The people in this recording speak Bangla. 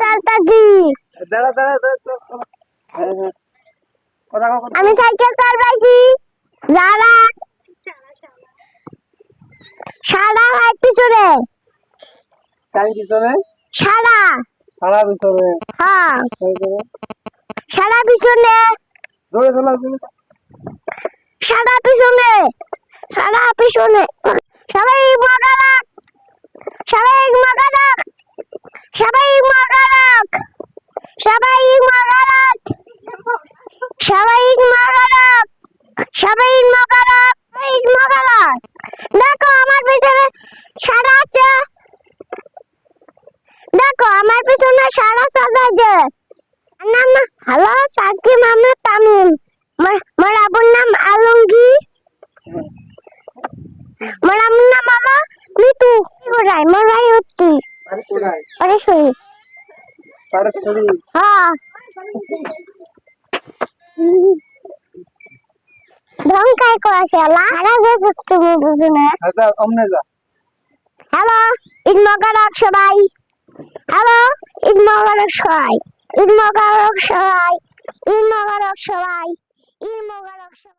চালতাছি। দাঁড়া দাঁড়া দাঁড়া আমি সাইকেল চালাইছি। যারা সারা হয় পিছনে। কাই পিছনে? সারা। সারা পিছনে। হ্যাঁ। সারা পিছনে। জোরে সারা পিছনে। সারা পিছনে। সবাই মগারাক সবাই মগারাক সবাই মগারাক সবাই মগারাক সবাই মগারাক সবাই মগারাক দেখো আমার পিছনে সারা আছে। দেখো আমার পিছনে সারা চালাচ্ছে নাম হ্যালো সাজকি মামা তামিম। মোর আবুর নাম আলমগীর। মোর আম্মুর নাম হলো মিতু। কোথায় মোর ভাই উত্তি আরে সরি। হ্যাঁ। ঢং কাই করেছে লা আরে যে সুস্থ বুঝু না আচ্ছা অমনে যা হ্যালো ঈদ মোবারক সবাই হ্যালো ঈদ মোবারক সবাই ঈদ মোবারক সবাই ঈদ মোবারক সবাই